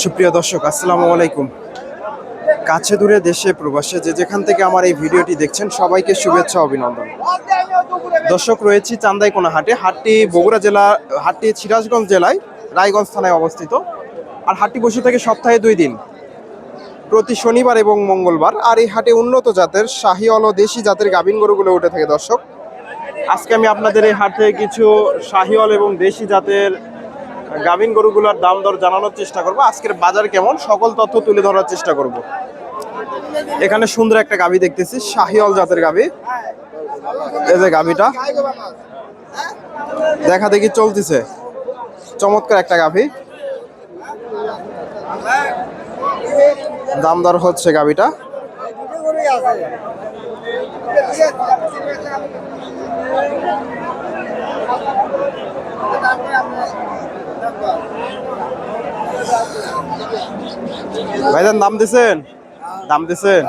সুপ্রিয় দর্শক, আসসালামু আলাইকুম। কাছে দূরে দেশে প্রবাসে যে যেখান থেকে আমার এই ভিডিওটি দেখছেন, সবাইকে শুভেচ্ছা, অভিনন্দন। দর্শক, রয়েছি চান্দাইকোনা হাটে হাটটি বগুড়া জেলা, হাটটি সিরাজগঞ্জ জেলায়, রায়গঞ্জ থানায় অবস্থিত। আর হাটটি বসে থাকে সপ্তাহে দুই দিন। প্রতি শনিবার এবং মঙ্গলবার। আর এই হাটে উন্নত জাতের শাহিওয়াল ও দেশি জাতের গাভিন গরুগুলো উঠে থাকে, দর্শক। আজকে আমি আপনাদের এই হাট কিছু শাহিওয়াল এবং দেশি জাতের গাভীন গরুগুলোর দাম দর জানানোর চেষ্টা করব। আজকের বাজার কেমন? সকল তথ্য তুলে ধরার চেষ্টা করব। এখানে সুন্দর একটা গাভী দেখতেছি, শাহিওয়াল জাতের গাভী। এই যে গাভীটা। দেখা দেখি চলতেছে। চমৎকার একটা গাভী। দাম দর হচ্ছে গাভীটা। ভাইজান দাম দিছেন? দাম দিছেন?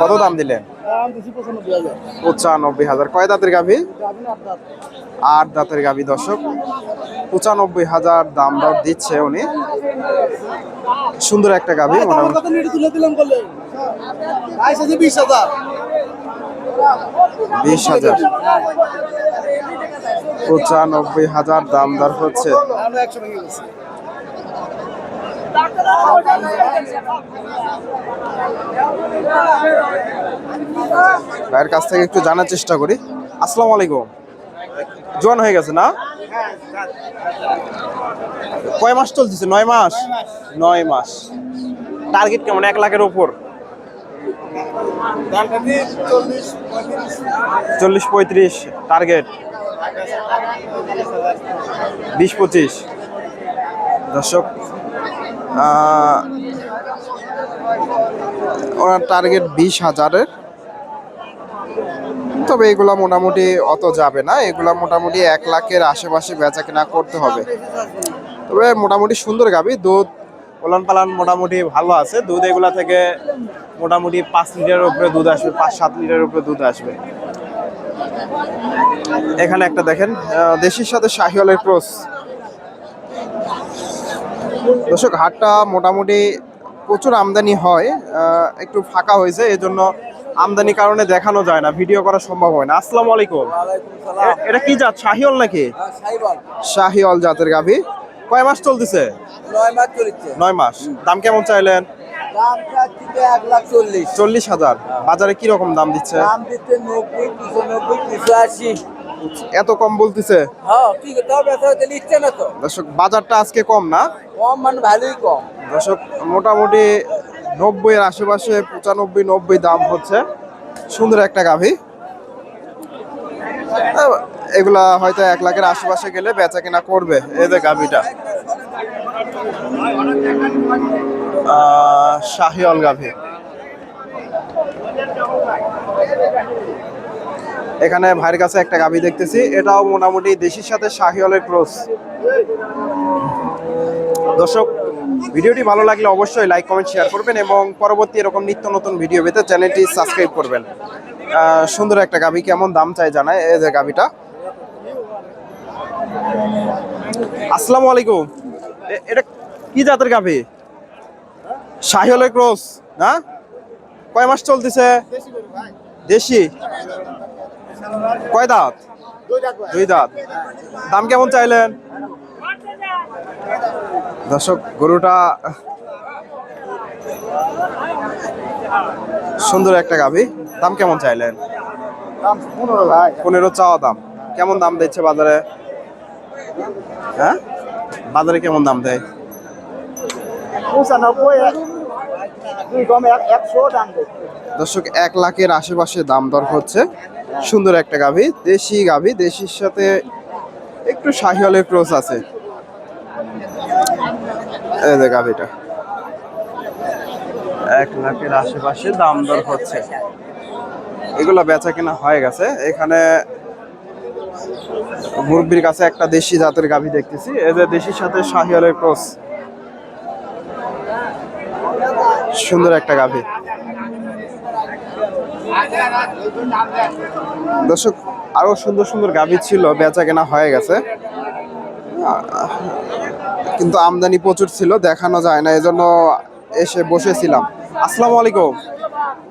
কত দাম দিলেন? পঁচানব্বই হাজার। কয় দাঁতের গাভী? আট দাঁতের গাভী দর্শক। পঁচানব্বই হাজার দাম দর দিচ্ছে উনি। সুন্দর একটা গাভী মোটামুটি। বিশ হাজার। পঁচানব্বই হাজার দাম দর হচ্ছে। ভাইয়ের কাছ থেকে একটু জানার চেষ্টা করি। আসসালামু আলাইকুম। জোয়ান হয়ে গেছে না? কয় মাস চলতেছে? নয় মাস? নয় মাস। টার্গেট কেমন? এক লাখের উপর। চল্লিশ পঁয়ত্রিশ। টার্গেট বিশ পঁচিশ। দর্শক ওনার টার্গেট বিশ হাজারের। তবে এগুলো মোটামুটি অত যাবে না, এগুলো মোটামুটি এক লাখের আশেপাশে বেচা কেনা করতে হবে। তবে মোটামুটি সুন্দর গাবি, দুধ ওলান পালান মোটামুটি ভালো আছে। দুধ এগুলা থেকে মোটামুটি পাঁচ লিটারের উপরে দুধ আসবে পাঁচ সাত লিটারের উপরে দুধ আসবে। এখানে একটা দেখেন দেশির সাথে শাহিওয়ালের ক্রস। দর্শক হাটটা মোটামুটি প্রচুর আমদানি হয় একটু ফাঁকা হয়েছে এই জন্য আমদানি কারণে দেখানো যায় না ভিডিও করা সম্ভব হয় না। আসসালামু আলাইকুম। এটা কি জাত শাহিওল নাকি? শাহিওল জাতের গাভী। কয় মাস চলতেছে? নয় মাস চলেছে। নয় মাস। দাম কেমন চাইলেন? চল্লিশ। হাজার। বাজারে কি রকম দাম দিচ্ছে? দাম দিচ্ছে নব্বই দুশো নব্বই দুশো আশি। এত কম বলতেছে? হ্যাঁ দর্শক বাজারটা আজকে কম না? কম মানে ভালোই কম। দর্শক মোটামুটি নব্বই এর আশেপাশে পঁচানব্বই নব্বই দাম হচ্ছে। সুন্দর একটা গাভী। এগুলা হয়তো এক লাখের আশেপাশে গেলে বেচা কেনা করবে যে গাভীটা। আহ, শাহিওয়াল গাভী। এখানে ভাইয়ের কাছে একটা গাভী দেখতেছি এটাও মোটামুটি দেশির সাথে শাহিওয়ালের ক্রস। দর্শক ভিডিওটি ভালো লাগলে অবশ্যই লাইক কমেন্ট শেয়ার করবেন এবং পরবর্তী এরকম নিত্য নতুন ভিডিও পেতে চ্যানেলটি সাবস্ক্রাইব করবেন। সুন্দর একটা গাভী কেমন দাম চাই জানায় এই যে গাভীটা। আসসালামু আলাইকুম। এটা কি জাতের গাভী? শাহিওয়ালের ক্রস না? কয় মাস চলতেছে? দেশি? কয় দাঁত? দুই দাঁত। দাম কেমন চাইলেন? দর্শক গরুটা সুন্দর একটা গাভী। দাম কেমন চাইলেন? পনেরো চাওয়া দাম। কেমন দাম দিচ্ছে বাজারে? হ্যাঁ? বাজারে কেমন দাম দেয়? দর্শক এক লাখের আশেপাশে দাম দর হচ্ছে। সুন্দর একটা গাভী দেশি গাভী দেশির সাথে একটু শাহিওয়ালের ক্রস আছে। এই যে গাভীটা। এক লাখের আশেপাশে দাম দর হচ্ছে। এগুলো বেচা কেনা হয়ে গেছে। এখানে মুরব্বির কাছে একটা দেশি জাতের গাভী দেখতেছি। এই যে দেশির সাথে শাহিয়ালের ক্রস। সুন্দর একটা গাভী। দর্শক, আরও সুন্দর সুন্দর গাভী ছিল বেচা কেনা হয়ে গেছে। কিন্তু আমদানি প্রচুর ছিল, দেখানো যায় না, এজন্য এসে বসেছিলাম। আসসালামু আলাইকুম।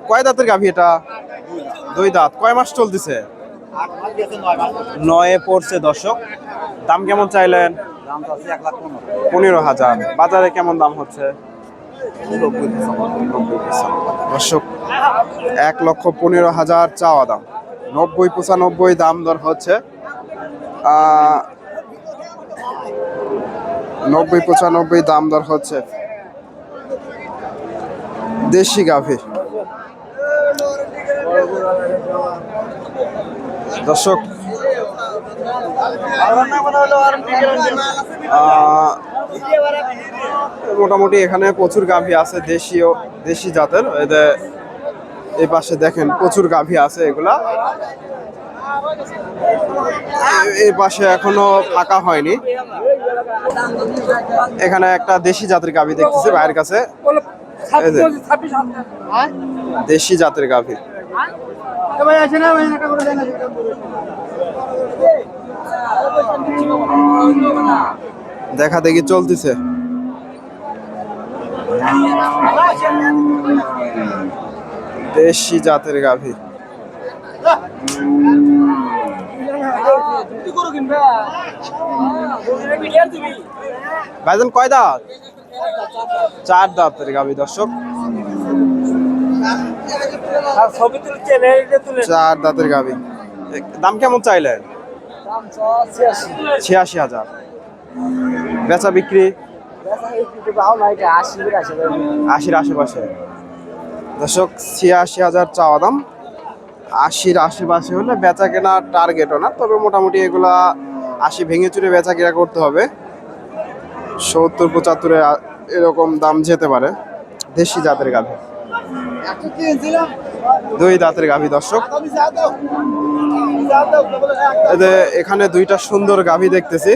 কয় দাঁতের গাভী এটা? দুই দাঁত। কয় মাস চলতেছে? নয় পড়ছে। দর্শক। দাম কেমন চাইলেন? পনেরো। হাজার। বাজারে কেমন দাম হচ্ছে? দর্শক এক লক্ষ পনেরো হাজার চাওয়া দাম। নব্বই পঁচানব্বই দাম দর হচ্ছে। নব্বই পঁচানব্বই দাম দর হচ্ছে। দেশি গাভী দর্শক মোটামুটি এখানে প্রচুর গাভী আছে দেশীয় দেশি জাতের। এদের এই পাশে দেখেন প্রচুর গাভী আছে এগুলা। এই পাশে এখনও ফাঁকা হয়নি। এখানে একটা দেশি জাতের গাভী দেখতেছি ভাইয়ের কাছে। দেশি জাতের গাভী। দেখা দেখি চলতেছে। দেশি জাতের গাভী। ভাইজান কয় দাঁত? চার দাঁতের গাভী দর্শক। চার দাঁতের এ- দাম কেমন চাইলেন ছিয়াশি। হাজার। বেচা বিক্রি? আশির আশেপাশে। দর্শক ছিয়াশি হাজার চাওয়া দাম। আশির আশেপাশে হলে বেচা কেনা টার্গেটও না তবে মোটামুটি এগুলা আশি ভেঙে চুরে বেচা কেনা করতে হবে। সত্তর পঁচাত্তরে এরকম দাম যেতে পারে। দেশি জাতের গাভী। দুই দাঁতের গাভী, দর্শক। এখানে দুইটা সুন্দর গাভী দেখতেছি।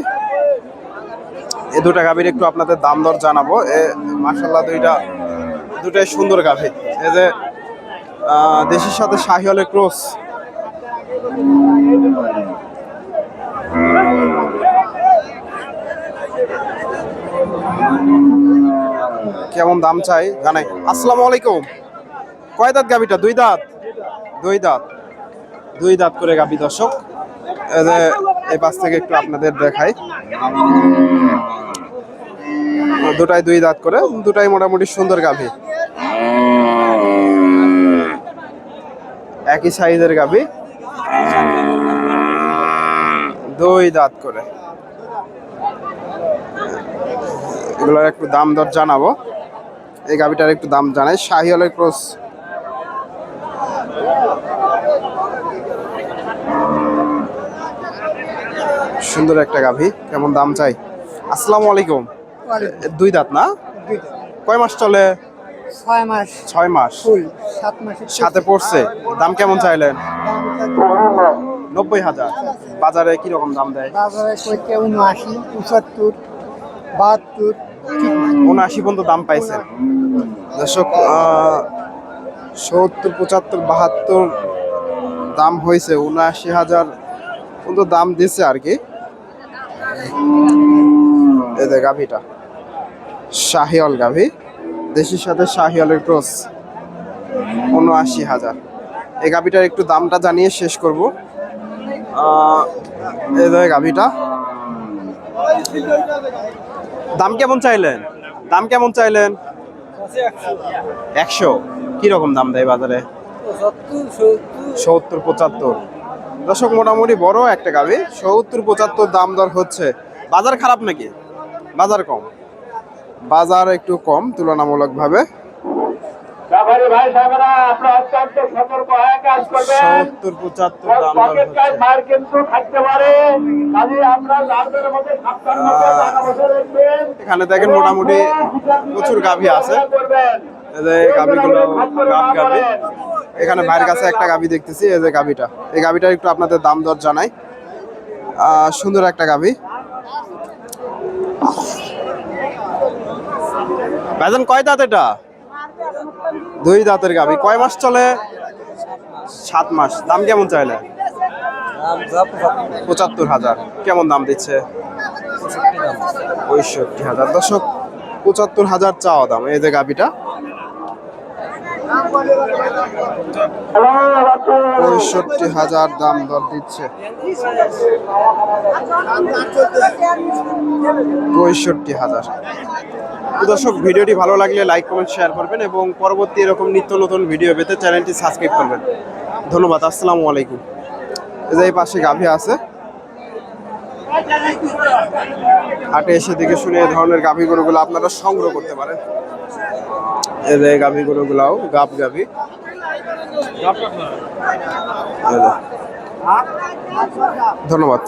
এই দুটা গাভীর একটু আপনাদের দাম দর জানাব। এ মার্শাল্লাহ দুইটা, দুটাই সুন্দর গাভী। এই যে দেশের সাথে শাহিওয়ালের ক্রস। কেমন দাম চাই? জানাই। আসসালামু আলাইকুম। কয় দাঁত গাভীটা? দুই দাঁত? দুই দাঁত। দুই দাঁত করে গাভী দর্শক। এই এই পাশ থেকে একটু আপনাদের দেখাই। দুটাই দুই দাঁত করে, দুটাই মোটামুটি সুন্দর গাভী। একই সাইজের গাভী। দুই দাঁত করে। এগুলোর একটু দাম দর জানাব। এই গাভীটার একটু দাম জানাই। শাহিওয়ালের ক্রস সুন্দর একটা গাভী। কেমন দাম চাই? আসসালামু আলাইকুম। দুই দাঁত না? কয় মাস চলে? ছয় মাস। ছয় মাস। সাথে পড়ছে? দাম কেমন চাইলেন? নব্বই হাজার। বাজারে কীরকম দাম দেয়? বাজারে উনআশি পঁচাত্তর বাহাত্তর উনআশি পর্যন্ত দাম পাইছেন। দর্শক সত্তর পঁচাত্তর বাহাত্তর দাম হয়েছে উনআশি হাজার পর্যন্ত দাম দিচ্ছে আর কি। এই যে গাভীটা। শাহিওয়াল গাভী। দেশের সাথে শাহিওয়ালের ক্রস উনআশি হাজার। এই গাভীটার একটু দামটা জানিয়ে শেষ করব। এই যে গাভীটা। দাম কেমন চাইলেন? দাম কেমন চাইলেন? একশো। কীরকম দাম দেয় বাজারে? সত্তর, পঁচাত্তর। দর্শক মোটামুটি বড় একটা গাবি সত্তর পঁচাত্তর দাম দর হচ্ছে। বাজার খারাপ নাকি? বাজার কম। বাজার একটু কম তুলনামূলকভাবে। সত্তর পঁচাত্তর দাম এখানে দেখেন মোটামুটি প্রচুর গাভী আছে। গাভীগুলো গাভ। গাভী এখানে ভাইয়ের কাছে একটা গাভী দেখতেছি এই যে গাভীটা। এই গাভীটার একটু আপনাদের দাম দর জানাই। সুন্দর একটা গাভী। ভাইজান কয় দাঁত এটা? দুই দাঁতের গাভী। কয় মাস চলে? সাত মাস। দাম কেমন চাইলে? পঁচাত্তর হাজার। কেমন দাম দিচ্ছে? পঁয়ষট্টি হাজার। দশক পঁচাত্তর হাজার চাওয়া দাম। এই যে গাবিটা পঁয়ষট্টি হাজার দাম দর দিচ্ছে। পঁয়ষট্টি হাজার। দর্শক, ভিডিওটি ভালো লাগলে লাইক কমেন্ট শেয়ার করবেন এবং পরবর্তী এরকম নিত্য নতুন ভিডিও পেতে চ্যানেলটি সাবস্ক্রাইব করবেন। ধন্যবাদ, আসসালামু আলাইকুম। যে এই পাশে গাভী আছে। হাটে এসে দেখে শুনে এই ধরনের গাভী গরুগুলো আপনারা সংগ্রহ করতে পারেন। গাভী গরুগুলাও গাব গাভী। ধন্যবাদ।